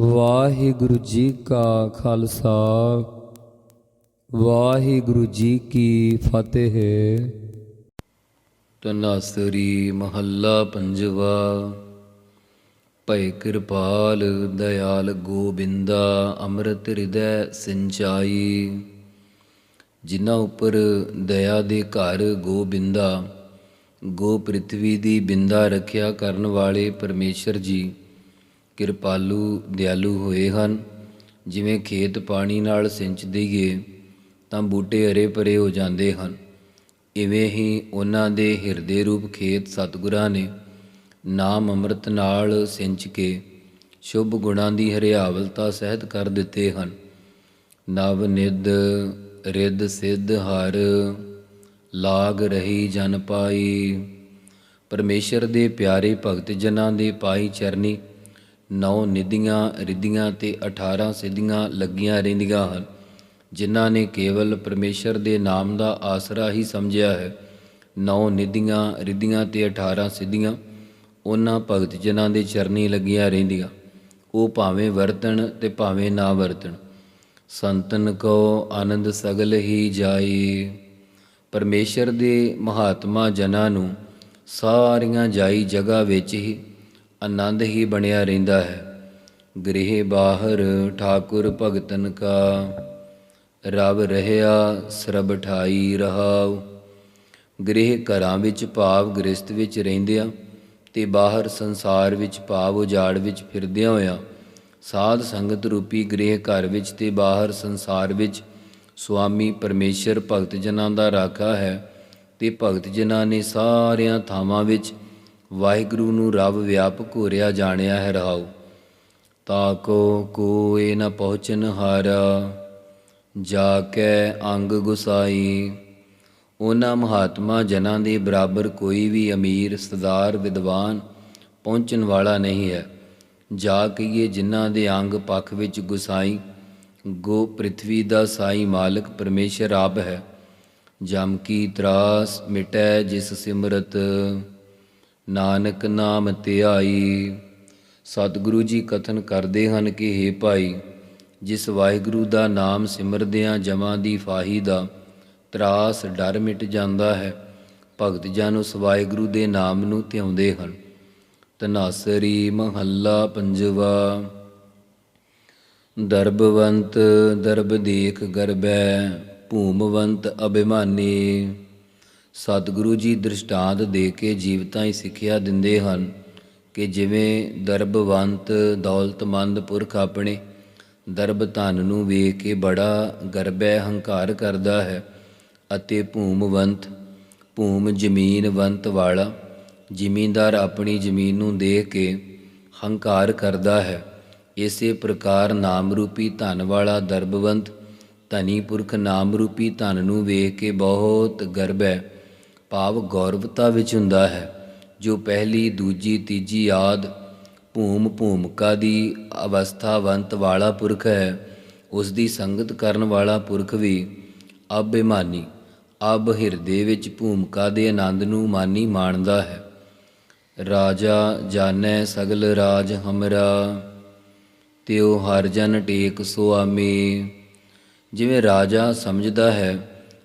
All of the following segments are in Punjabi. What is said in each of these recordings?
ਵਾਹਿਗੁਰੂ ਜੀ ਕਾ ਖਾਲਸਾ, ਵਾਹਿਗੁਰੂ ਜੀ ਕੀ ਫਤਿਹ। ਤਨਾਸਰੀ ਮਹੱਲਾ ਪੰਜਵਾ ਭੈ ਕਿਰਪਾਲ ਦਇਆਲ ਗੋਬਿੰਦਾ ਅੰਮ੍ਰਿਤ ਹਿਰਦੈ ਸਿੰਚਾਈ। ਜਿਨ੍ਹਾਂ ਉੱਪਰ ਦਇਆ ਦੇ ਘਰ ਗੋਬਿੰਦਾ, ਗੋ ਪ੍ਰਿਥਵੀ ਦੀ ਬਿੰਦਾ ਰੱਖਿਆ ਕਰਨ ਵਾਲੇ ਪਰਮੇਸ਼ਰ ਜੀ। ਕਿਰਪਾਲੂ ਦਿਆਲੂ ਹੋਏ ਹਨ। ਜਿਵੇਂ ਖੇਤ ਪਾਣੀ ਨਾਲ ਸਿੰਚ ਦਈਏ ਤਾਂ ਬੂਟੇ ਹਰੇ ਭਰੇ ਹੋ ਜਾਂਦੇ ਹਨ। ਇਵੇਂ ਹੀ ਉਹਨਾਂ ਦੇ ਹਿਰਦੇ ਰੂਪ ਖੇਤ ਸਤਿਗੁਰਾਂ ਨੇ ਨਾਮ ਅੰਮ੍ਰਿਤ ਨਾਲ ਸਿੰਚ ਕੇ ਸ਼ੁਭ ਗੁਣਾਂ ਦੀ ਹਰਿਆਵਲਤਾ ਸਹਿਤ ਕਰ ਦਿੱਤੇ ਹਨ। ਨਵ ਨਿਦ ਰਿੱਧ ਸਿੱਧ ਹਰ, ਲਾਗ ਰਹੀ ਜਨ ਪਾਈ। ਪਰਮੇਸ਼ਰ ਦੇ ਪਿਆਰੇ ਭਗਤ ਜਨਾਂ ਦੇ ਪਾਈ ਚਰਨੀ ਨੌ ਨਿਧੀਆਂ, ਰਿਧੀਆਂ ਤੇ 18 ਸਿੱਧੀਆਂ ਲੱਗੀਆਂ ਰਹਿੰਦੀਆਂ ਹਨ, ਜਿਨ੍ਹਾਂ ਨੇ ਕੇਵਲ ਪਰਮੇਸ਼ਰ ਦੇ ਨਾਮ ਦਾ ਆਸਰਾ ਹੀ ਸਮਝਿਆ ਹੈ। ਨੌ ਨਿਧੀਆਂ, ਰਿਧੀਆਂ ਤੇ 18 ਸਿੱਧੀਆਂ ਉਹਨਾਂ ਭਗਤ ਜਨਾਂ ਦੇ ਚਰਨੀ ਲੱਗੀਆਂ ਰਹਿੰਦੀਆਂ। ਉਹ ਭਾਵੇਂ ਵਰਤਣ ਤੇ ਭਾਵੇਂ ਨਾ ਵਰਤਣ। ਸੰਤਨ ਕੋ ਆਨੰਦ ਸਗਲ ਹੀ ਜਾਏ। ਪਰਮੇਸ਼ਰ ਦੇ ਮਹਾਤਮਾ ਜਨਾਂ ਨੂੰ ਸਾਰੀਆਂ ਜਾਈ ਜਗ੍ਹਾ ਵਿੱਚ। ਹੀ ਆਨੰਦ ਹੀ ਬਣਿਆ ਰਹਿੰਦਾ ਹੈ। ਗ੍ਰਹਿ ਬਾਹਰ ਠਾਕੁਰ ਭਗਤਨ ਕਾ। ਰਬ ਰਹਿਆ, ਸਰਬ ਠਾਈ ਰਹਾਉ। ਗ੍ਰਹਿ ਘਰਾਂ ਵਿੱਚ ਭਾਵ ਗ੍ਰਸਤ ਵਿੱਚ ਰਹਿੰਦਿਆਂ ਤੇ ਬਾਹਰ ਸੰਸਾਰ ਵਿੱਚ ਭਾਵ ਉਜਾੜ ਵਿੱਚ ਫਿਰਦਿਆਂ ਹੋਇਆਂ ਸਾਧ ਸੰਗਤ ਰੂਪੀ ਗ੍ਰਹਿ ਘਰ ਵਿੱਚ ਤੇ ਬਾਹਰ ਸੰਸਾਰ ਵਿੱਚ ਸੁਆਮੀ ਪਰਮੇਸ਼ਰ ਭਗਤ ਜਨਾਂ ਦਾ ਰਾਖਾ ਹੈ ਤੇ ਭਗਤ ਜਨਾਂ ਨੇ ਸਾਰਿਆਂ ਥਾਵਾਂ ਵਿੱਚ ਵਾਹਿਗੁਰੂ ਨੂੰ ਰੱਬ ਵਿਆਪਕ ਹੋਰਿਆ ਜਾਣਿਆ ਹੈ ਰਹਾਉ ਤਾਕੋ ਕੋਏ ਨ ਪਹੁੰਚਨ ਹਾਰਾ, ਜਾ ਕੇ ਅੰਗ ਗੁਸਾਈ। ਉਹਨਾਂ ਮਹਾਤਮਾ ਜਨਾਂ ਦੇ ਬਰਾਬਰ ਕੋਈ ਵੀ ਅਮੀਰ, ਸਰਦਾਰ, ਵਿਦਵਾਨ ਪਹੁੰਚਣ ਵਾਲਾ ਨਹੀਂ ਹੈ। ਜਾ ਕਹੀਏ ਜਿਨ੍ਹਾਂ ਦੇ ਅੰਗ ਪੱਖ ਵਿੱਚ ਗੁਸਾਈ, ਗੋ ਪ੍ਰਿਥਵੀ ਦਾ ਸਾਈ ਮਾਲਕ ਪਰਮੇਸ਼ਰ ਆਪ ਹੈ। ਜਮ ਕੀ ਤਰਾਸ ਮਿਟੈ ਜਿਸ ਸਿਮਰਤ। ਨਾਨਕ ਨਾਮ ਧਿਆਈ। ਸਤਿਗੁਰੂ ਜੀ ਕਥਨ ਕਰਦੇ ਹਨ ਕਿ हे ਭਾਈ, ਜਿਸ ਵਾਹਿਗੁਰੂ ਦਾ ਨਾਮ ਸਿਮਰਦਿਆਂ ਜਮਾਂ ਦੀ ਫਾਹੀ ਦਾ ਤਰਾਸ ਡਰ ਮਿਟ ਜਾਂਦਾ ਹੈ, ਭਗਤ ਜਨ ਉਸ ਵਾਹਿਗੁਰੂ ਦੇ ਨਾਮ ਨੂੰ ਧਿਆਉਂਦੇ ਹਨ। ਤਨਾਸਰੀ ਮਹੱਲਾ ਪੰਜਵਾ। ਦਰਬਵੰਤ ਦਰਬ ਦੇਖ ਗਰਬੈ, ਭੂਮਵੰਤ ਅਭਿਮਾਨੀ। ਸਤਿਗੁਰੂ ਜੀ ਦ੍ਰਿਸ਼ਟਾਂਤ ਦੇ ਕੇ ਜੀਵਤਾਂ ਹੀ ਸਿੱਖਿਆ ਦਿੰਦੇ ਹਨ ਕਿ ਜਿਵੇਂ ਦਰਬਵੰਤ, ਦੌਲਤਮੰਦ ਪੁਰਖ ਆਪਣੇ ਦਰਬ ਧਨ ਨੂੰ ਵੇਖ ਕੇ ਬੜਾ ਗਰਬੈ ਹੰਕਾਰ ਕਰਦਾ ਹੈ ਅਤੇ ਭੂਮਵੰਤ, ਭੂਮ ਜ਼ਮੀਨਵੰਤ ਵਾਲਾ ਜ਼ਿਮੀਂਦਾਰ ਆਪਣੀ ਜ਼ਮੀਨ ਨੂੰ ਦੇਖ ਕੇ ਹੰਕਾਰ ਕਰਦਾ ਹੈ। ਇਸੇ ਪ੍ਰਕਾਰ ਨਾਮ ਰੂਪੀ ਧਨ ਵਾਲਾ ਦਰਬਵੰਤ ਧਨੀ ਪੁਰਖ ਨਾਮ ਰੂਪੀ ਧਨ ਨੂੰ ਵੇਖ ਕੇ ਬਹੁਤ ਗਰਬ ਹੈ ਭਾਵ ਗੌਰਵਤਾ ਵਿੱਚ ਹੁੰਦਾ ਹੈ, ਜੋ ਪਹਿਲੀ, ਦੂਜੀ, ਤੀਜੀ ਆਦ ਭੂਮ ਭੂਮਕਾ ਦੀ ਅਵਸਥਾਵੰਤ ਵਾਲਾ ਪੁਰਖ ਹੈ, ਉਸ ਦੀ ਸੰਗਤ ਕਰਨ ਵਾਲਾ ਪੁਰਖ ਵੀ ਅਭਿਮਾਨੀ, ਅਬ ਹਿਰਦੇ ਵਿੱਚ ਭੂਮਕਾ ਦੇ ਆਨੰਦ ਨੂੰ ਮਾਨੀ ਮਾਣਦਾ ਹੈ। ਰਾਜਾ ਜਾਣੈ ਸਗਲ ਰਾਜ ਹਮਰਾ, ਤਿਉ ਹਰ ਜਨ ਟੇਕ ਸੁਆਮੀ। ਜਿਵੇਂ ਰਾਜਾ ਸਮਝਦਾ ਹੈ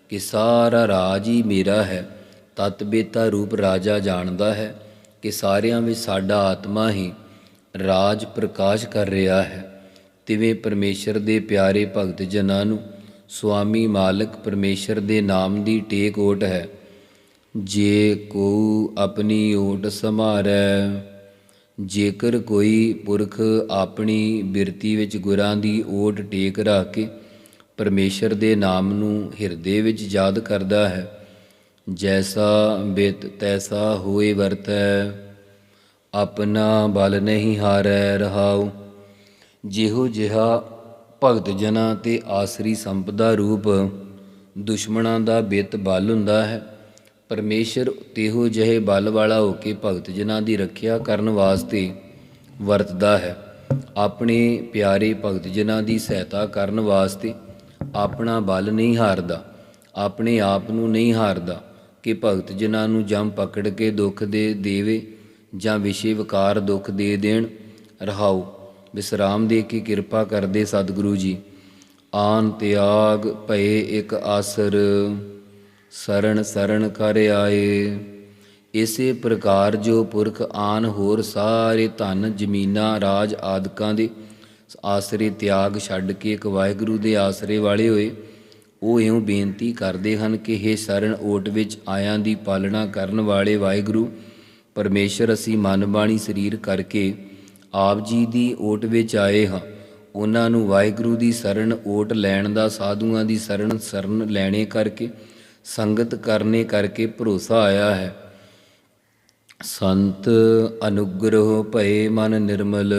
ਕਿ ਸਾਰਾ ਰਾਜ ਹੀ ਮੇਰਾ ਹੈ ਤਤ ਬੇਤਾ ਰੂਪ ਰਾਜਾ ਜਾਣਦਾ ਹੈ ਕਿ ਸਾਰਿਆਂ ਵਿੱਚ ਸਾਡਾ ਆਤਮਾ ਹੀ ਰਾਜ ਪ੍ਰਕਾਸ਼ ਕਰ ਰਿਹਾ ਹੈ। ਤਿਵੇਂ ਪਰਮੇਸ਼ਰ ਦੇ ਪਿਆਰੇ ਭਗਤ ਜਨਾਂ ਨੂੰ ਸੁਆਮੀ ਮਾਲਕ ਪਰਮੇਸ਼ਰ ਦੇ ਨਾਮ ਦੀ ਟੇਕ ਓਟ ਹੈ। ਜੇ ਕੋ ਆਪਣੀ ਓਟ ਸਮਾਰੈ ਜੇਕਰ ਕੋਈ ਪੁਰਖ ਆਪਣੀ ਬਿਰਤੀ ਵਿੱਚ ਗੁਰਾਂ ਦੀ ਓਟ ਟੇਕ ਰੱਖ ਕੇ ਪਰਮੇਸ਼ਰ ਦੇ ਨਾਮ ਨੂੰ ਹਿਰਦੇ ਵਿੱਚ ਯਾਦ ਕਰਦਾ ਹੈ ਜੈਸਾ ਬਿਤ ਤੈਸਾ ਹੋਏ ਵਰਤੈ, ਆਪਣਾ ਬਲ ਨਹੀਂ ਹਾਰੈ ਰਹਾਉ। ਜਿਹੋ ਜਿਹਾ ਭਗਤ ਜਨਾਂ ਤੇ ਆਸਰੀ ਸੰਪਦਾ ਰੂਪ, ਦੁਸ਼ਮਣਾਂ ਦਾ ਬਿਤ ਬਲ ਹੁੰਦਾ ਹੈ, ਪਰਮੇਸ਼ਰ ਤੇਹੋ ਜਿਹੇ ਬਲ ਵਾਲਾ ਹੋ ਕੇ ਭਗਤ ਜਨਾਂ ਦੀ ਰੱਖਿਆ ਕਰਨ ਵਾਸਤੇ ਵਰਤਦਾ ਹੈ। ਆਪਣੇ ਪਿਆਰੇ ਭਗਤ ਜਨਾਂ ਦੀ ਸਹਾਇਤਾ ਕਰਨ ਵਾਸਤੇ ਆਪਣਾ ਬਲ ਨਹੀਂ ਹਾਰਦਾ, ਆਪਣੇ ਆਪ ਨੂੰ ਨਹੀਂ ਹਾਰਦਾ। ਕਿ ਭਗਤ ਜਨਾਂ ਨੂੰ ਜਮ ਪਕੜ ਕੇ ਦੁੱਖ ਦੇ ਦੇਵੇ ਜਾਂ ਵਿਸ਼ੇ ਵਿਕਾਰ ਦੁੱਖ ਦੇ ਦੇਣ ਰਹਾਉ ਵਿਸਰਾਮ ਦੇ ਕੇ ਕਿਰਪਾ ਕਰਦੇ ਸਤਿਗੁਰੂ ਜੀ। ਆਨ ਤਿਆਗ ਭਏ ਇੱਕ ਆਸਰ ਸਰਣ ਸਰਣ ਕਰ ਆਏ। ਇਸੇ ਪ੍ਰਕਾਰ ਜੋ ਪੁਰਖ ਆਨ ਹੋਰ ਸਾਰੇ ਧਨ, ਜ਼ਮੀਨਾਂ, ਰਾਜ ਆਦਿਕਾਂ ਦੇ ਆਸਰੇ ਤਿਆਗ ਛੱਡ ਕੇ ਇੱਕ ਵਾਹਿਗੁਰੂ ਦੇ ਆਸਰੇ ਵਾਲੇ ਹੋਏ ਉਹ ਇਉਂ ਬੇਨਤੀ ਕਰਦੇ ਹਨ ਕਿ हे ਸਰਣ ਓਟ ਵਿੱਚ ਆਇਆਂ ਦੀ ਪਾਲਣਾ ਕਰਨ ਵਾਲੇ ਵਾਹਿਗੁਰੂ, ਪਰਮੇਸ਼ਰ ਅਸੀਂ ਮਨ ਬਾਣੀ ਸਰੀਰ ਕਰਕੇ ਆਪ ਜੀ ਦੀ ਓਟ ਵਿੱਚ ਆਏ ਹਾਂ। ਉਹਨਾਂ ਨੂੰ ਵਾਹਿਗੁਰੂ ਦੀ ਸਰਣ ਓਟ ਲੈਣ ਦਾ ਸਾਧੂਆਂ ਦੀ ਸਰਣ ਸਰਨ ਲੈਣੇ ਕਰਕੇ, ਸੰਗਤ ਕਰਨੇ ਕਰਕੇ ਭਰੋਸਾ ਆਇਆ ਹੈ। ਸੰਤ ਅਨੁਗ੍ਰਹ ਭਏ ਮਨ ਨਿਰਮਲ,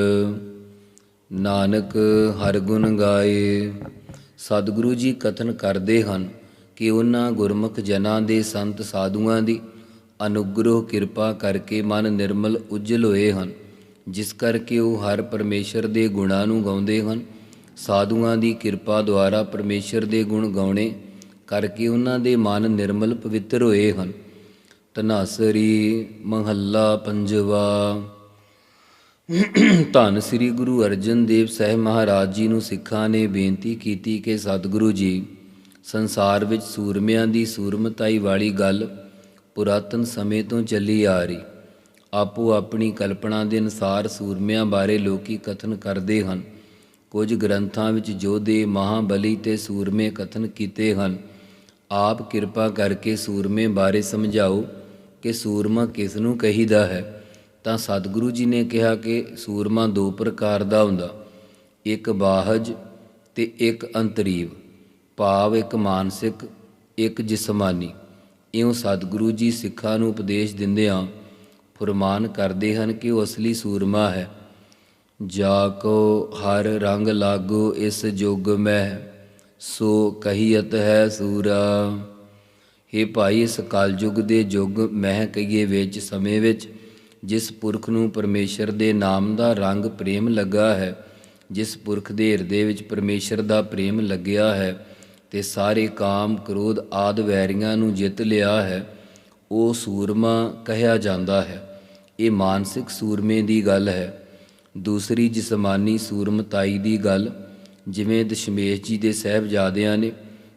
ਨਾਨਕ ਹਰ ਗੁਣ ਗਾਏ। ਸਤਿਗੁਰੂ ਜੀ ਕਥਨ ਕਰਦੇ ਹਨ ਕਿ ਉਹਨਾਂ ਗੁਰਮੁਖ ਜਨਾਂ ਦੇ ਸੰਤ ਸਾਧੂਆਂ ਦੀ ਅਨੁਗ੍ਰਹ ਕਿਰਪਾ ਕਰਕੇ ਮਨ ਨਿਰਮਲ ਉਜਲ ਹੋਏ ਹਨ, ਜਿਸ ਕਰਕੇ ਉਹ ਹਰ ਪਰਮੇਸ਼ਰ ਦੇ ਗੁਣਾਂ ਨੂੰ ਗਾਉਂਦੇ ਹਨ। ਸਾਧੂਆਂ ਦੀ ਕਿਰਪਾ ਦੁਆਰਾ ਪਰਮੇਸ਼ਰ ਦੇ ਗੁਣ ਗਾਉਣੇ ਕਰਕੇ ਉਹਨਾਂ ਦੇ ਮਨ ਨਿਰਮਲ ਪਵਿੱਤਰ ਹੋਏ ਹਨ। ਤਨਾਸਰੀ ਮਹੱਲਾ ਪੰਜਵਾ। ਧੰਨ ਸ੍ਰੀ ਗੁਰੂ ਅਰਜਨ ਦੇਵ ਸਾਹਿਬ ਮਹਾਰਾਜ ਜੀ ਨੂੰ ਸਿੱਖਾਂ ਨੇ ਬੇਨਤੀ ਕੀਤੀ ਕਿ ਸਤਿਗੁਰੂ ਜੀ, ਸੰਸਾਰ ਵਿੱਚ ਸੂਰਮਿਆਂ ਦੀ ਸੂਰਮਤਾਈ ਵਾਲੀ ਗੱਲ ਪੁਰਾਤਨ ਸਮੇਂ ਤੋਂ ਚੱਲੀ ਆ ਰਹੀ। ਆਪੋ ਆਪਣੀ ਕਲਪਨਾ ਦੇ ਅਨੁਸਾਰ ਸੂਰਮਿਆਂ ਬਾਰੇ ਲੋਕੀ ਕਥਨ ਕਰਦੇ ਹਨ। ਕੁਝ ਗ੍ਰੰਥਾਂ ਵਿੱਚ ਯੋਧੇ ਮਹਾਬਲੀ ਤੇ ਸੂਰਮੇ ਕਥਨ ਕੀਤੇ ਹਨ, ਆਪ ਕਿਰਪਾ ਕਰਕੇ ਸੂਰਮੇ ਬਾਰੇ ਸਮਝਾਓ ਕਿ ਸੂਰਮਾ ਕਿਸ ਨੂੰ ਕਹੀਦਾ ਹੈ। ਤਾਂ ਸਤਿਗੁਰੂ ਜੀ ਨੇ ਕਿਹਾ ਕਿ ਸੂਰਮਾ ਦੋ ਪ੍ਰਕਾਰ ਦਾ ਹੁੰਦਾ। ਇੱਕ ਬਾਹਜ ਤੇ ਇੱਕ ਅੰਤਰੀਵ। ਭਾਵ ਇੱਕ ਮਾਨਸਿਕ, ਇੱਕ ਜਿਸਮਾਨੀ। ਇਉਂ ਸਤਿਗੁਰੂ ਜੀ ਸਿੱਖਾਂ ਨੂੰ ਉਪਦੇਸ਼ ਦਿੰਦਿਆਂ ਫਰਮਾਨ ਕਰਦੇ ਹਨ ਕਿ ਉਹ ਅਸਲੀ ਸੂਰਮਾ ਹੈ। ਜਾ ਕੋ ਹਰ ਰੰਗ ਲਾਗੋ ਇਸ ਜੁਗ ਮਹਿ ਸੋ ਕਹੀਅਤ ਹੈ ਸੂਰਾ। हे ਭਾਈ ਇਸ ਕਲਯੁਗ ਦੇ ਯੁੱਗ ਮਹਿ ਕਹੀਏ ਵਿੱਚ, ਸਮੇਂ ਵਿੱਚ ਜਿਸ ਪੁਰਖ ਨੂੰ ਪਰਮੇਸ਼ਰ ਦੇ ਨਾਮ ਦਾ ਰੰਗ ਪ੍ਰੇਮ ਲੱਗਾ ਹੈ, ਜਿਸ ਪੁਰਖ ਦੇ ਹਿਰਦੇ ਵਿੱਚ ਪਰਮੇਸ਼ਰ ਦਾ ਪ੍ਰੇਮ ਲੱਗਿਆ ਹੈ ਤੇ ਸਾਰੇ ਕਾਮ, ਕ੍ਰੋਧ ਆਦ ਵੈਰੀਆਂ ਨੂੰ ਜਿੱਤ ਲਿਆ ਹੈ, ਉਹ ਸੂਰਮਾ ਕਹਿਆ ਜਾਂਦਾ ਹੈ। ਇਹ ਮਾਨਸਿਕ ਸੂਰਮੇ ਦੀ ਗੱਲ ਹੈ। ਦੂਸਰੀ ਜਿਸਮਾਨੀ ਸੂਰਮਤਾਈ ਦੀ ਗੱਲ, ਜਿਵੇਂ ਦਸ਼ਮੇਸ਼ ਜੀ ਦੇ ਸਹਿਬਜ਼ਾਦਿਆਂ ਨੇ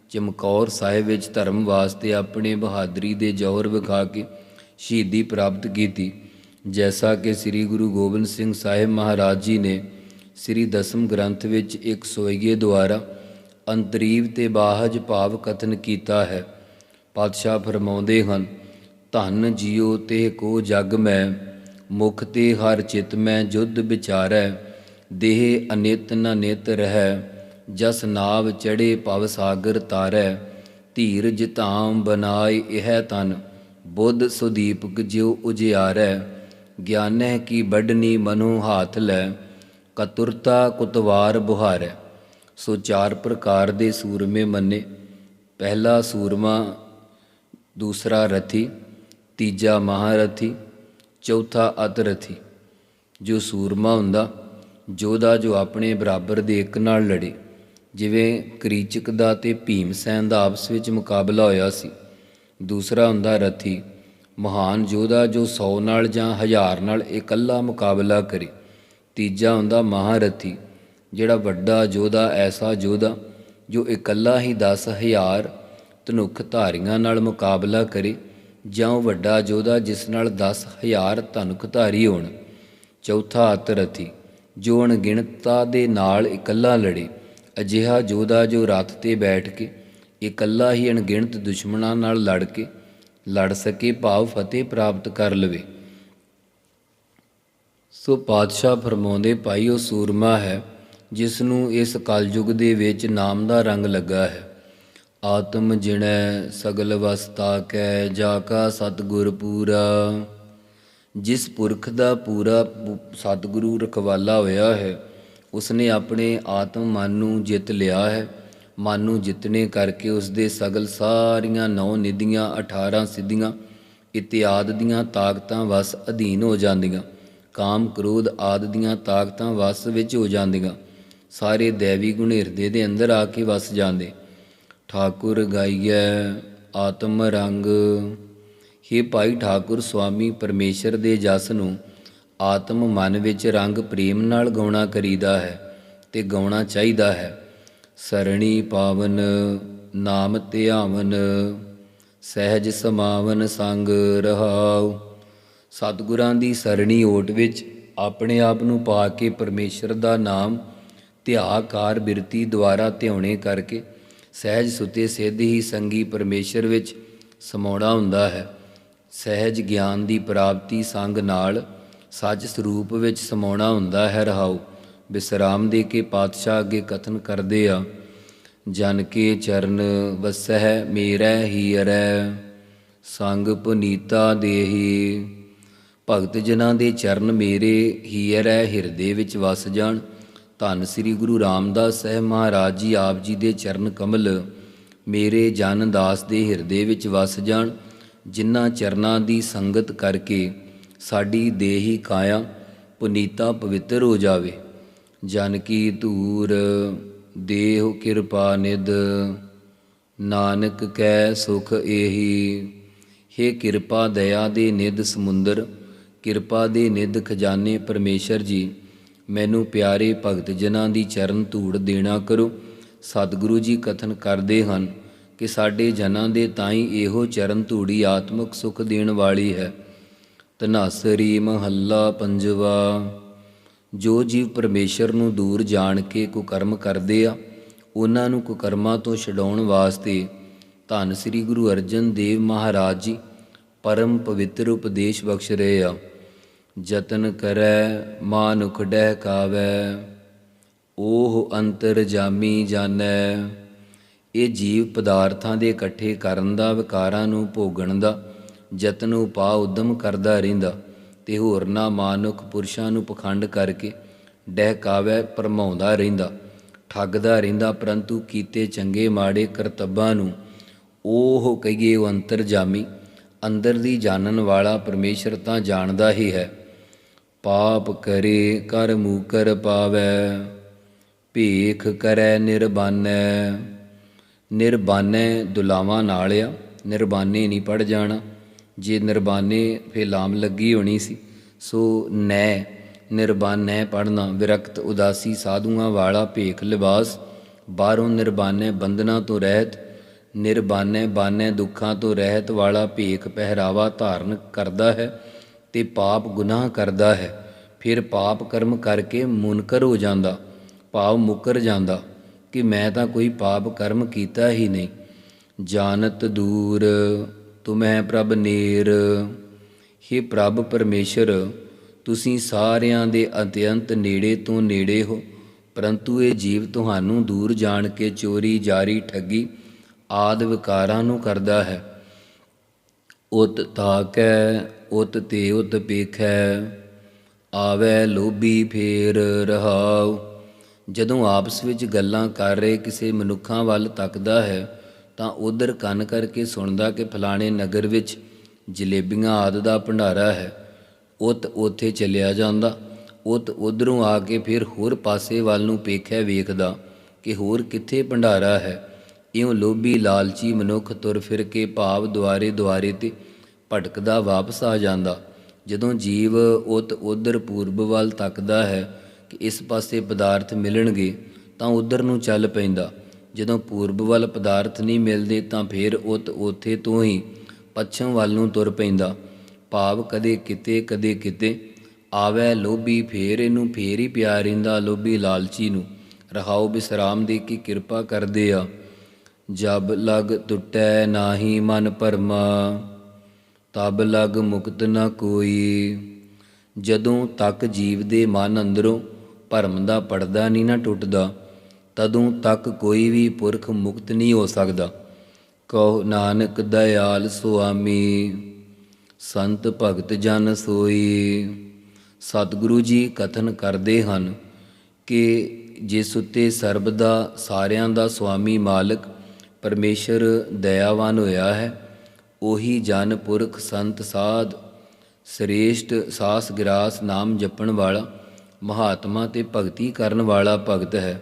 ਚਮਕੌਰ ਸਾਹਿਬ ਵਿੱਚ ਧਰਮ ਵਾਸਤੇ ਆਪਣੇ ਬਹਾਦਰੀ ਦੇ ਜੌਹਰ ਵਿਖਾ ਕੇ ਸ਼ਹੀਦੀ ਪ੍ਰਾਪਤ ਕੀਤੀ। ਜੈਸਾ ਕਿ ਸ੍ਰੀ ਗੁਰੂ ਗੋਬਿੰਦ ਸਿੰਘ ਸਾਹਿਬ ਮਹਾਰਾਜ ਜੀ ਨੇ ਸ੍ਰੀ ਦਸਮ ਗ੍ਰੰਥ ਵਿੱਚ ਇੱਕ ਸੋਈਏ ਦੁਆਰਾ ਅੰਤਰੀਵ ਤੇ ਬਾਹਜ ਭਾਵ ਕਥਨ ਕੀਤਾ ਹੈ ਪਾਤਸ਼ਾਹ ਫਰਮਾਉਂਦੇ ਹਨ ਧਨ ਜਿਉ ਤੇ ਕੋ ਜਗ ਮੈਂ ਮੁਖ ਤੇ ਹਰ ਚਿਤ ਮੈਂ ਜੁਧ ਵਿਚਾਰੈ ਦੇਹ ਅਨਿਤ ਨ ਨਿਤ ਰਹਿ ਜਸ ਨਾਵ ਚੜੇ ਭਵ ਸਾਗਰ ਤਾਰੈ ਧੀਰਜ ਧਾਮ ਬਨਾਇ ਇਹ ਤਨ ਬੁੱਧ ਸੁਦੀਪਕ ਜਿਉ ਉਜਿਆਰੈ ਗਿਆਨੈ ਕੀ ਵੱਡਨੀ ਮਨੋ ਹਾਥ ਲੈ, ਕਤੁਰਤਾ ਕੁਤਵਾਰ ਬੁਹਾਰ। ਸੋ ਚਾਰ ਪ੍ਰਕਾਰ ਦੇ ਸੂਰਮੇ ਮੰਨੇ, ਪਹਿਲਾ ਸੂਰਮਾ ਦੂਸਰਾ ਰਥੀ, ਤੀਜਾ ਮਹਾਰਥੀ, ਚੌਥਾ ਅਤਰਥੀ। ਜੋ ਸੂਰਮਾ ਹੁੰਦਾ ਜੋਧਾ ਜੋ ਆਪਣੇ ਬਰਾਬਰ ਦੇ ਇੱਕ ਨਾਲ ਲੜੇ, ਜਿਵੇਂ ਕਰੀਚਕ ਦਾ ਤੇ ਭੀਮਸੈਨ ਦਾ ਆਪਸ ਵਿੱਚ ਮੁਕਾਬਲਾ ਹੋਇਆ ਸੀ। ਦੂਸਰਾ ਹੁੰਦਾ ਰਥੀ ਮਹਾਨ ਯੋਧਾ ਜੋ 100 ਨਾਲ ਜਾਂ ਹਜ਼ਾਰ ਨਾਲ ਇਕੱਲਾ ਮੁਕਾਬਲਾ ਕਰੇ। ਤੀਜਾ ਹੁੰਦਾ ਮਹਾਰਥੀ, ਜਿਹੜਾ ਵੱਡਾ ਯੋਧਾ, ਐਸਾ ਯੋਧਾ ਜੋ ਇਕੱਲਾ ਹੀ 10000 ਧਨੁਖ ਧਾਰੀਆਂ ਨਾਲ ਮੁਕਾਬਲਾ ਕਰੇ ਜਾਂ ਉਹ ਵੱਡਾ ਯੋਧਾ ਜਿਸ ਨਾਲ 10000 ਧਨੁਖ ਧਾਰੀ ਹੋਣ। ਚੌਥਾ ਅਤਰਥੀ, ਜੋ ਅਣਗਿਣਤਾ ਦੇ ਨਾਲ ਇਕੱਲਾ ਲੜੇ, ਅਜਿਹਾ ਯੋਧਾ ਜੋ ਰਥ ਤੇ ਬੈਠ ਕੇ ਇਕੱਲਾ ਹੀ ਅਣਗਿਣਤ ਦੁਸ਼ਮਣਾਂ ਨਾਲ ਲੜ ਕੇ ਲੜ ਸਕੇ, ਭਾਵ ਫਤਿਹ ਪ੍ਰਾਪਤ ਕਰ ਲਵੇ। ਸੋ ਪਾਤਸ਼ਾਹ ਫਰਮਾਉਂਦੇ, ਭਾਈ, ਉਹ ਸੂਰਮਾ ਹੈ, ਜਿਸ ਨੂੰ ਇਸ ਕਲਯੁਗ ਦੇ ਵਿੱਚ ਨਾਮ ਦਾ ਰੰਗ ਲੱਗਾ ਹੈ। ਆਤਮ ਜਿਣੈ ਸਗਲ ਵਸਤਾ ਕੈ, ਜਾ ਕਾ ਸਤਗੁਰ ਪੂਰਾ। ਜਿਸ ਪੁਰਖ ਦਾ ਪੂਰਾ ਪੁ- ਸਤਿਗੁਰੂ ਰਖਵਾਲਾ ਹੋਇਆ ਹੈ, ਉਸਨੇ ਆਪਣੇ ਆਤਮ ਮਨ ਨੂੰ ਜਿੱਤ ਲਿਆ ਹੈ। ਮਨ ਨੂੰ ਜਿੱਤਣੇ ਕਰਕੇ ਉਸ ਦੇ ਸਗਲ ਸਾਰੀਆਂ ਨੌ ਨਿਧੀਆਂ 18 ਸਿੱਧੀਆਂ, ਇਤਿਆਦ ਦੀਆਂ ਤਾਕਤਾਂ ਵਸ ਅਧੀਨ ਹੋ ਜਾਂਦੀਆਂ, ਕਾਮ ਕ੍ਰੋਧ ਆਦ ਦੀਆਂ ਤਾਕਤਾਂ ਵਸ ਵਿੱਚ ਹੋ ਜਾਂਦੀਆਂ, ਸਾਰੇ ਦੇਵੀ ਗੁਣ ਹਿਰਦੇ ਦੇ ਅੰਦਰ ਆ ਕੇ ਵਸ ਜਾਂਦੇ। ਠਾਕੁਰ ਗਾਈਐ ਆਤਮ ਰੰਗ हे ਭਾਈ ਠਾਕੁਰ ਸੁਆਮੀ ਪਰਮੇਸ਼ਰ ਦੇ ਜਸ ਨੂੰ, ਆਤਮ ਮਨ ਵਿੱਚ ਰੰਗ ਪ੍ਰੇਮ ਨਾਲ ਗਾਉਣਾ ਕਰੀਦਾ ਹੈ ਤੇ ਗਾਉਣਾ ਚਾਹੀਦਾ ਹੈ। ਸਰਣੀ ਪਾਵਨ ਨਾਮ ਧਿਆਵਨ, ਸਹਿਜ ਸਮਾਵਨ ਸੰਗ ਰਹਾਉ। ਸਤਿਗੁਰਾਂ ਦੀ ਸਰਣੀ ਓਟ ਵਿੱਚ ਆਪਣੇ ਆਪ ਨੂੰ ਪਾ ਕੇ ਪਰਮੇਸ਼ਰ ਦਾ ਨਾਮ ਧਿਆਕਾਰ ਬਿਰਤੀ ਦੁਆਰਾ ਧਿਆਉਣੇ ਕਰਕੇ ਸਹਿਜ ਸੁਤੇ ਸਿੱਧ ਹੀ ਸੰਗੀ ਪਰਮੇਸ਼ਰ ਵਿੱਚ ਸਮਾਉਣਾ ਹੁੰਦਾ ਹੈ। ਸਹਿਜ ਗਿਆਨ ਦੀ ਪ੍ਰਾਪਤੀ ਸੰਗ ਨਾਲ ਸੱਚ ਸਰੂਪ ਵਿੱਚ ਸਮਾਉਣਾ ਹੁੰਦਾ ਹੈ ਰਹਾਉ। ਵਿਸ਼ਰਾਮ ਦੇ ਕੇ ਪਾਤਸ਼ਾਹ ਅੱਗੇ ਕਥਨ ਕਰਦੇ ਆ, ਜਨ ਕੇ ਚਰਨ ਵਸਹਿ ਮੇਰਾ ਹੀਰੈ ਸੰਗ ਪੁਨੀਤਾ ਦੇਹੀ। ਭਗਤ ਜਨਾਂ ਦੇ ਚਰਨ ਮੇਰੇ ਹੀਰੈ ਹਿਰਦੇ ਵਿੱਚ ਵਸ ਜਾਣ। ਧੰਨ ਸ੍ਰੀ ਗੁਰੂ ਰਾਮਦਾਸ ਸਾਹਿਬ ਮਹਾਰਾਜ ਜੀ, ਆਪ ਜੀ ਦੇ ਚਰਨ ਕਮਲ, ਮੇਰੇ ਜਨ ਦਾਸ ਦੇ ਹਿਰਦੇ ਵਿੱਚ ਵਸ ਜਾਣ। ਜਿਨ੍ਹਾਂ ਚਰਨਾਂ ਦੀ ਸੰਗਤ ਕਰਕੇ ਸਾਡੀ ਦੇਹੀ ਕਾਇਆ ਪੁਨੀਤਾ ਪਵਿੱਤਰ ਹੋ ਜਾਵੇ। ਜਨ ਕੀ ਧੂਰ, ਦੇਹ ਕਿਰਪਾ ਨਿਦ ਨਾਨਕ ਕੈ ਸੁਖ ਏਹੀ। ਹੇ ਕਿਰਪਾ ਦਇਆ ਦੇ ਨਿਦ ਸਮੁੰਦਰ, ਕਿਰਪਾ ਦੇ ਨਿਦ ਖਜ਼ਾਨੇ ਪਰਮੇਸ਼ਰ ਜੀ। ਮੈਨੂੰ ਪਿਆਰੇ ਭਗਤ ਜਨਾਂ ਦੀ ਚਰਨ ਧੂੜ ਦੇਣਾ ਕਰੋ। ਸਤਿਗੁਰੂ ਜੀ ਕਥਨ ਕਰਦੇ ਹਨ ਕਿ ਸਾਡੇ ਜਨਾਂ ਦੇ ਤਾਈ ਇਹੋ ਚਰਨ ਧੂੜੀ ਆਤਮਿਕ ਸੁਖ ਦੇਣ ਵਾਲੀ ਹੈ। ਤਨਾਸਰੀ ਮਹੱਲਾ ਪੰਜਵਾ। ਜੋ ਜੀਵ ਪਰਮੇਸ਼ਰ ਨੂੰ ਦੂਰ ਜਾਣ ਕੇ ਕੁਕਰਮ ਕਰਦੇ ਆ, ਉਹਨਾਂ ਨੂੰ ਕੁਕਰਮਾਂ ਤੋਂ ਛਡਾਉਣ ਵਾਸਤੇ ਧੰਨ ਸ੍ਰੀ ਗੁਰੂ ਅਰਜਨ ਦੇਵ ਮਹਾਰਾਜ ਜੀ ਪਰਮ ਪਵਿੱਤਰ ਉਪਦੇਸ਼ ਬਖਸ਼ ਰਹੇ ਆ। ਯਤਨ ਕਰੈ, ਮਾਨੁਖ ਡਹਿ ਕਾਵੈ ਉਹ ਅੰਤਰ ਜਾਮੀ ਜਾਣੈ ਇਹ ਜੀਵ ਪਦਾਰਥਾਂ ਦੇ ਇਕੱਠੇ ਕਰਨ ਦਾ, ਵਿਕਾਰਾਂ ਨੂੰ ਭੋਗਣ ਦਾ, ਯਤਨ ਉਪਾਅ ਉਦਮ ਕਰਦਾ ਰਹਿੰਦਾ। ਤੇ ਹੋਰਨਾਂ ਮਾਨੁਖ ਪੁਰਸ਼ਾਂ ਨੂੰ ਪਖੰਡ ਕਰਕੇ ਡਹਿਕਾਵੇ ਭਰਮਾਉਂਦਾ ਰਹਿੰਦਾ, ਠੱਗਦਾ ਰਹਿੰਦਾ, ਪਰੰਤੂ ਕੀਤੇ ਚੰਗੇ ਮਾੜੇ ਕਰਤੱਬਾਂ ਨੂੰ ਉਹ ਕਹੀਏ ਉਹ ਅੰਤਰਜਾਮੀ, ਅੰਦਰ ਦੀ ਜਾਣਨ ਵਾਲਾ ਪਰਮੇਸ਼ਰ ਤਾਂ ਜਾਣਦਾ ਹੀ ਹੈ। ਪਾਪ ਕਰੇ, ਕਰ ਮੂਕਰ ਪਾਵੈ, ਭੀਖ ਕਰੈ, ਨਿਰਬਾਨੈ। ਨਿਰਬਾਨੈ ਦੁਲਾਵਾਂ ਨਾਲ ਆ ਨਿਰਬਾਨੇ ਨਹੀਂ ਪੜ ਜਾਣਾ। ਜੇ ਨਿਰਬਾਨੇ ਫੇ ਲਾਮ ਲੱਗੀ ਹੋਣੀ ਸੀ। ਸੋ ਨੈ, ਨਿਰਬਾਨੈ ਪੜਨਾ ਵਿਰਕਤ ਉਦਾਸੀ ਸਾਧੂਆਂ ਵਾਲਾ ਭੇਖ ਲਿਬਾਸ। ਬਾਹਰੋਂ ਨਿਰਬਾਨੈ ਬੰਧਨਾਂ ਤੋਂ ਰਹਿਤ, ਨਿਰਬਾਨੈ ਬਾਨੈ ਦੁੱਖਾਂ ਤੋਂ ਰਹਿਤ ਵਾਲਾ ਭੇਖ ਪਹਿਰਾਵਾ ਧਾਰਨ ਕਰਦਾ ਹੈ ਤੇ ਪਾਪ ਗੁਨਾਹ ਕਰਦਾ ਹੈ। ਫਿਰ ਪਾਪ ਕਰਮ ਕਰਕੇ ਮੁਨਕਰ ਹੋ ਜਾਂਦਾ, ਭਾਵ ਮੁਕਰ ਜਾਂਦਾ ਕਿ ਮੈਂ ਤਾਂ ਕੋਈ ਪਾਪ ਕਰਮ ਕੀਤਾ ਹੀ ਨਹੀਂ। ਜਾਣਤ ਦੂਰ ਤੁਮੈ ਪ੍ਰਭ ਨੇਰ। हे ਪ੍ਰਭ ਪਰਮੇਸ਼ਰ, ਤੁਸੀਂ ਸਾਰਿਆਂ ਦੇ ਅਤਿਅੰਤ ਨੇੜੇ ਤੋਂ ਨੇੜੇ ਹੋ, ਪਰੰਤੂ ਇਹ ਜੀਵ ਤੁਹਾਨੂੰ ਦੂਰ ਜਾਣ ਕੇ ਚੋਰੀ, ਜਾਰੀ, ਠੱਗੀ ਆਦ ਵਿਕਾਰਾਂ ਨੂੰ ਕਰਦਾ ਹੈ। ਉਤ ਤਾਕੈ, ਉਤ ਤੇ ਉਤ ਪੇਖੈ, ਆਵੈ ਲੋਭੀ ਫੇਰ ਰਹਾਉ। ਜਦੋਂ ਆਪਸ ਵਿੱਚ ਗੱਲਾਂ ਕਰ ਰਹੇ ਕਿਸੇ ਮਨੁੱਖਾਂ ਵੱਲ ਤੱਕਦਾ ਹੈ ਤਾਂ ਉਧਰ ਕੰਨ ਕਰਕੇ ਸੁਣਦਾ ਕਿ ਫਲਾਣੇ ਨਗਰ ਵਿੱਚ ਜਲੇਬੀਆਂ ਆਦ ਦਾ ਭੰਡਾਰਾ ਹੈ। ਉਤ ਉਥੇ ਚਲਿਆ ਜਾਂਦਾ। ਉਤ ਉਧਰੋਂ ਆ ਕੇ ਫਿਰ ਹੋਰ ਪਾਸੇ ਵੱਲ ਨੂੰ ਪੇਖਿਆ ਵੇਖਦਾ ਕਿ ਹੋਰ ਕਿੱਥੇ ਭੰਡਾਰਾ ਹੈ। ਇਉਂ ਲੋਭੀ ਲਾਲਚੀ ਮਨੁੱਖ ਤੁਰ ਫਿਰ ਕੇ ਭਾਵ ਦੁਆਰੇ ਦੁਆਰੇ ਤੇ ਭਟਕਦਾ ਵਾਪਸ ਆ ਜਾਂਦਾ। ਜਦੋਂ ਜੀਵ ਉਤ ਉਧਰ ਪੂਰਬ ਵੱਲ ਤੱਕਦਾ ਹੈ ਕਿ ਇਸ ਪਾਸੇ ਪਦਾਰਥ ਮਿਲਣਗੇ ਤਾਂ ਉਧਰ ਨੂੰ ਚੱਲ ਪੈਂਦਾ। ਜਦੋਂ ਪੂਰਬ ਵੱਲ ਪਦਾਰਥ ਨਹੀਂ ਮਿਲਦੇ ਤਾਂ ਫਿਰ ਉਤ ਉਥੇ ਤੋਂ ਹੀ ਪੱਛਮ ਵੱਲ ਨੂੰ ਤੁਰ ਪੈਂਦਾ। ਭਾਵ ਕਦੇ ਕਿਤੇ ਕਦੇ ਕਿਤੇ ਆਵੈ ਲੋਭੀ, ਫੇਰ ਇਹਨੂੰ ਫੇਰ ਹੀ ਪਿਆ ਰਹਿੰਦਾ ਲੋਭੀ ਲਾਲਚੀ ਨੂੰ। ਰਹਾਉ ਬਿਸਰਾਮ ਦੇ ਕੀ ਕਿਰਪਾ ਕਰਦੇ ਆ। ਜਬ ਲਗ ਟੁੱਟੈ ਨਾਹੀ ਮਨ ਭਰਮ, ਤਬ ਲਗ ਮੁਕਤ ਨਾ ਕੋਈ। ਜਦੋਂ ਤੱਕ ਜੀਵ ਦੇ ਮਨ ਅੰਦਰੋਂ ਭਰਮ ਦਾ ਪਰਦਾ ਨਹੀਂ ਨਾ ਟੁੱਟਦਾ ਤਦੋਂ ਤੱਕ ਕੋਈ ਵੀ ਪੁਰਖ ਮੁਕਤ ਨਹੀਂ ਹੋ ਸਕਦਾ। ਕਹੋ ਨਾਨਕ ਦਇਆਲ ਸੁਆਮੀ, ਸੰਤ ਭਗਤ ਜਨ ਸੋਈ। ਸਤਿਗੁਰੂ ਜੀ ਕਥਨ ਕਰਦੇ ਹਨ ਕਿ ਜਿਸ ਉਤੇ ਸਰਬ ਦਾ ਸਾਰਿਆਂ ਦਾ ਸੁਆਮੀ ਮਾਲਕ ਪਰਮੇਸ਼ਰ ਦਇਆਵਾਨ ਹੋਇਆ ਹੈ, ਉਹੀ ਜਨ ਪੁਰਖ ਸੰਤ ਸਾਧ ਸ੍ਰੇਸ਼ਟ ਸਾਸ ਗਿਰਾਸ ਨਾਮ ਜਪਣ ਵਾਲਾ, ਮਹਾਤਮਾ ਤੇ ਭਗਤੀ ਕਰਨ ਵਾਲਾ ਭਗਤ ਹੈ।